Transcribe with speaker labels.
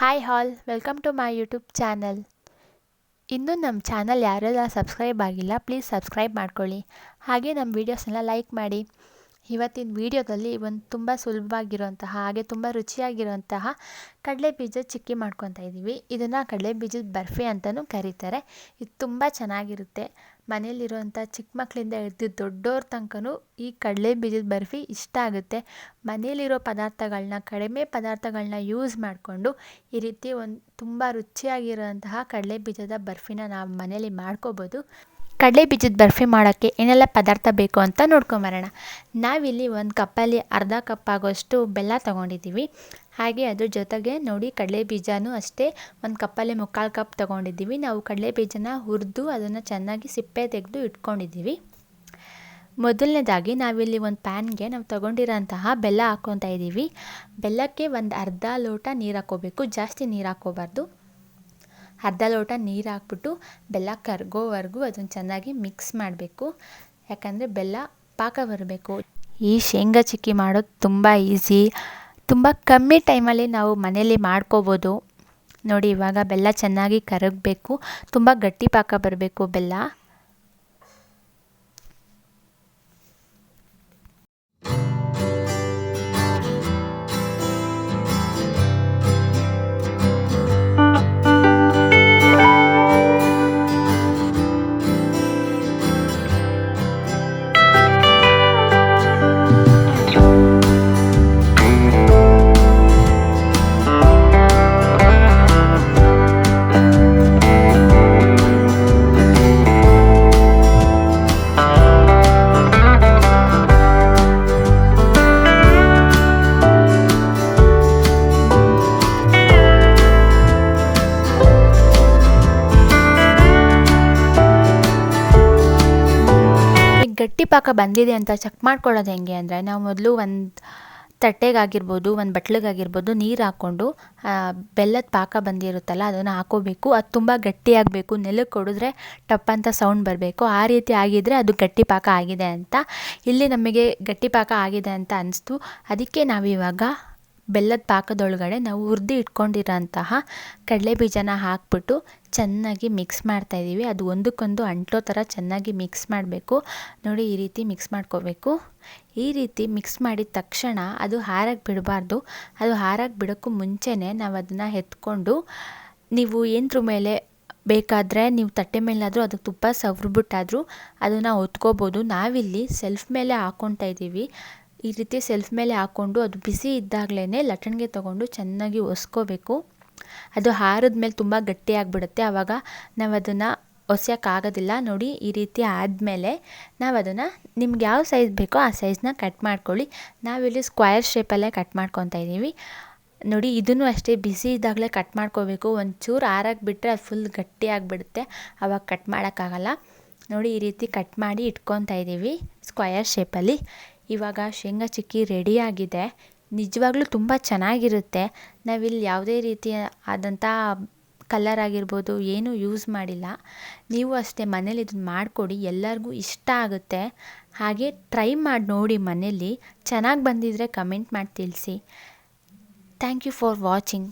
Speaker 1: Hi all welcome to my YouTube channel ಇನ್ನೂ ನಮ್ಮ channel ಯಾರೆಲ್ಲ ಸಬ್ಸ್ಕ್ರೈಬ್ ಆಗಿಲ್ಲ ಪ್ಲೀಸ್ ಸಬ್ಸ್ಕ್ರೈಬ್ ಮಾಡ್ಕೊಳ್ಳಿ. ಹಾಗೆ ನಮ್ಮ ವೀಡಿಯೋಸ್ನೆಲ್ಲ ಲೈಕ್ ಮಾಡಿ. ಇವತ್ತಿನ ವಿಡಿಯೋದಲ್ಲಿ ಒಂದು ತುಂಬ ಸುಲಭವಾಗಿರುವಂತಹ, ಹಾಗೆ ತುಂಬ ರುಚಿಯಾಗಿರುವಂತಹ ಕಡಲೆ ಬೀಜ ಚಿಕ್ಕಿ ಮಾಡ್ಕೊತಾ ಇದ್ದೀವಿ ಇದನ್ನು ಕಡಲೆ ಬೀಜದ ಬರ್ಫಿ ಅಂತಲೂ ಕರೀತಾರೆ. ಇದು ತುಂಬ ಚೆನ್ನಾಗಿರುತ್ತೆ. ಮನೇಲಿರುವಂಥ ಚಿಕ್ಕ ಮಕ್ಕಳಿಂದ ಹಿಡ್ದು ದೊಡ್ಡೋರ ತನಕನೂ ಈ ಕಡಲೆ ಬೀಜದ ಬರ್ಫಿ ಇಷ್ಟ ಆಗುತ್ತೆ. ಮನೆಯಲ್ಲಿರೋ ಪದಾರ್ಥಗಳನ್ನ ಕಡಿಮೆ ಪದಾರ್ಥಗಳನ್ನ ಯೂಸ್ ಮಾಡಿಕೊಂಡು ಈ ರೀತಿ ಒಂದು ತುಂಬ ರುಚಿಯಾಗಿರುವಂತಹ ಕಡಲೆ ಬೀಜದ ಬರ್ಫಿನ ನಾವು ಮನೇಲಿ ಮಾಡ್ಕೋಬೋದು. ಕಡಲೆ ಬೀಜದ ಬರ್ಫಿ ಮಾಡೋಕ್ಕೆ ಏನೆಲ್ಲ ಪದಾರ್ಥ ಬೇಕು ಅಂತ ನೋಡ್ಕೊಂಬರೋಣ. ನಾವಿಲ್ಲಿ ಒಂದು ಕಪ್ಪಲ್ಲಿ ಅರ್ಧ ಕಪ್ ಆಗೋಷ್ಟು ಬೆಲ್ಲ ತೊಗೊಂಡಿದ್ದೀವಿ. ಹಾಗೆ ಅದ್ರ ಜೊತೆಗೆ ನೋಡಿ ಕಡಲೆ ಬೀಜನೂ ಅಷ್ಟೇ ಒಂದು ಕಪ್ಪಲ್ಲಿ ಮುಕ್ಕಾಲು ಕಪ್ ತೊಗೊಂಡಿದ್ದೀವಿ. ನಾವು ಕಡಲೆ ಬೀಜನ ಹುರಿದು ಅದನ್ನು ಚೆನ್ನಾಗಿ ಸಿಪ್ಪೆ ತೆಗೆದು ಇಟ್ಕೊಂಡಿದ್ದೀವಿ. ಮೊದಲನೇದಾಗಿ ನಾವಿಲ್ಲಿ ಒಂದು ಪ್ಯಾನ್ಗೆ ನಾವು ತೊಗೊಂಡಿರೋಂತಹ ಬೆಲ್ಲ ಹಾಕ್ಕೊತಾ ಇದ್ದೀವಿ. ಬೆಲ್ಲಕ್ಕೆ ಒಂದು ಅರ್ಧ ಲೋಟ ನೀರು ಹಾಕ್ಕೋಬೇಕು. ಜಾಸ್ತಿ ನೀರು ಹಾಕ್ಕೋಬಾರ್ದು. ಅರ್ಧ ಲೋಟ ನೀರು ಹಾಕ್ಬಿಟ್ಟು ಬೆಲ್ಲ ಕರಗೋವರೆಗೂ ಅದನ್ನು ಚೆನ್ನಾಗಿ ಮಿಕ್ಸ್ ಮಾಡಬೇಕು. ಯಾಕಂದರೆ ಬೆಲ್ಲ ಪಾಕ ಬರಬೇಕು. ಈ ಶೇಂಗಾ ಚಿಕ್ಕಿ ಮಾಡೋದು ತುಂಬ ಈಸಿ ತುಂಬ ಕಮ್ಮಿ ಟೈಮಲ್ಲಿ ನಾವು ಮನೇಲಿ ಮಾಡ್ಕೋಬೋದು. ನೋಡಿ ಇವಾಗ ಬೆಲ್ಲ ಚೆನ್ನಾಗಿ ಕರಗಬೇಕು. ತುಂಬ ಗಟ್ಟಿ ಪಾಕ ಬರಬೇಕು ಬೆಲ್ಲ. ಗಟ್ಟಿ ಪಾಕ ಬಂದಿದೆ ಅಂತ ಚೆಕ್ ಮಾಡ್ಕೊಳ್ಳೋದು ಹೆಂಗೆ ಅಂದರೆ ನಾವು ಮೊದಲು ಒಂದು ತಟ್ಟೆಗಾಗಿರ್ಬೋದು, ಒಂದು ಬಟ್ಲಿಗಾಗಿರ್ಬೋದು ನೀರು ಹಾಕ್ಕೊಂಡು ಬೆಲ್ಲದ ಪಾಕ ಬಂದಿರುತ್ತಲ್ಲ ಅದನ್ನು ಹಾಕೋಬೇಕು. ಅದು ತುಂಬ ಗಟ್ಟಿಯಾಗಬೇಕು ನೆಲಕ್ಕೆ ಕೊಡಿದ್ರೆ ಟಪ್ ಅಂತ ಸೌಂಡ್ ಬರಬೇಕು. ಆ ರೀತಿ ಆಗಿದ್ದರೆ ಅದು ಗಟ್ಟಿ ಪಾಕ ಆಗಿದೆ ಅಂತ. ಇಲ್ಲಿ ನಮಗೆ ಗಟ್ಟಿ ಪಾಕ ಆಗಿದೆ ಅಂತ ಅನ್ನಿಸ್ತು ಅದಕ್ಕೆ ನಾವಿವಾಗ ಬೆಲ್ಲದ ಪಾಕದೊಳಗಡೆ ನಾವು ಹುರಿದು ಇಟ್ಕೊಂಡಿರೋಂತಹ ಕಡಲೆ ಬೀಜನ ಹಾಕ್ಬಿಟ್ಟು ಚೆನ್ನಾಗಿ ಮಿಕ್ಸ್ ಮಾಡ್ತಾಯಿದ್ದೀವಿ ಅದು ಒಂದಕ್ಕೊಂದು ಅಂಟ್ಲೋ ಥರ ಚೆನ್ನಾಗಿ ಮಿಕ್ಸ್ ಮಾಡಬೇಕು. ನೋಡಿ, ಈ ರೀತಿ ಮಿಕ್ಸ್ ಮಾಡ್ಕೋಬೇಕು. ಈ ರೀತಿ ಮಿಕ್ಸ್ ಮಾಡಿದ ತಕ್ಷಣ ಅದು ಹಾರಾಗಿ ಬಿಡಬಾರ್ದು. ಅದು ಹಾರಾಗಿ ಬಿಡೋಕ್ಕೂ ಮುಂಚೆನೇ ನಾವು ಅದನ್ನು ಎತ್ಕೊಂಡು ನೀವು ಏನರ ಮೇಲೆ ಬೇಕಾದರೆ ನೀವು ತಟ್ಟೆ ಮೇಲಾದರೂ ಅದಕ್ಕೆ ತುಪ್ಪ ಸವ್ರಿಬಿಟ್ಟಾದರೂ ಅದನ್ನು ಹೊತ್ಕೋಬೋದು ನಾವಿಲ್ಲಿ ಸೆಲ್ಫ್ ಮೇಲೆ ಹಾಕ್ಕೊತಾ ಇದ್ದೀವಿ ಈ ರೀತಿ ಸೆಲ್ಫ್ ಮೇಲೆ ಹಾಕ್ಕೊಂಡು ಅದು ಬಿಸಿ ಇದ್ದಾಗಲೇ ಲಟ್ಟಣಿಗೆ ತಗೊಂಡು ಚೆನ್ನಾಗಿ ಒಸ್ಕೋಬೇಕು. ಅದು ಹಾರದ ಮೇಲೆ ತುಂಬ ಗಟ್ಟಿಯಾಗಿಬಿಡುತ್ತೆ ಆವಾಗ ನಾವು ಅದನ್ನು ಒಸ್ಯೋಕ್ಕಾಗೋದಿಲ್ಲ ನೋಡಿ, ಈ ರೀತಿ ಆದಮೇಲೆ ನಾವು ಅದನ್ನು ನಿಮ್ಗೆ ಯಾವ ಸೈಜ್ ಬೇಕೋ ಆ ಸೈಜ್ನ ಕಟ್ ಮಾಡ್ಕೊಳ್ಳಿ. ನಾವಿಲ್ಲಿ ಸ್ಕ್ವಯರ್ ಶೇಪಲ್ಲೇ ಕಟ್ ಮಾಡ್ಕೊತಾ ಇದ್ದೀವಿ ನೋಡಿ, ಇದನ್ನು ಅಷ್ಟೇ ಬಿಸಿ ಇದ್ದಾಗಲೇ ಕಟ್ ಮಾಡ್ಕೋಬೇಕು. ಒಂಚೂರು ಆರಾಗಿ ಬಿಟ್ಟರೆ ಅದು ಫುಲ್ ಗಟ್ಟಿಯಾಗಿಬಿಡುತ್ತೆ ಆವಾಗ ಕಟ್ ಮಾಡೋಕ್ಕಾಗಲ್ಲ ನೋಡಿ, ಈ ರೀತಿ ಕಟ್ ಮಾಡಿ ಇಟ್ಕೊತಾ ಇದ್ದೀವಿ ಸ್ಕ್ವಯರ್ ಶೇಪಲ್ಲಿ ಇವಾಗ ಶೇಂಗಾ ಚಿಕ್ಕಿ ರೆಡಿಯಾಗಿದೆ ನಿಜವಾಗ್ಲೂ ತುಂಬ ಚೆನ್ನಾಗಿರುತ್ತೆ. ನಾವಿಲ್ಲಿ ಯಾವುದೇ ರೀತಿಯ ಆದಂಥ ಕಲರ್ ಆಗಿರ್ಬೋದು, ಏನೂ ಯೂಸ್ ಮಾಡಿಲ್ಲ. ನೀವು ಅಷ್ಟೇ ಮನೇಲಿ ಇದನ್ನು ಮಾಡಿಕೊಡಿ, ಎಲ್ಲರಿಗೂ ಇಷ್ಟ ಆಗುತ್ತೆ. ಹಾಗೆ ಟ್ರೈ ಮಾಡಿ ನೋಡಿ ಮನೇಲಿ. ಚೆನ್ನಾಗಿ ಬಂದಿದ್ದರೆ ಕಮೆಂಟ್ ಮಾಡಿ ತಿಳಿಸಿ. Thank you for watching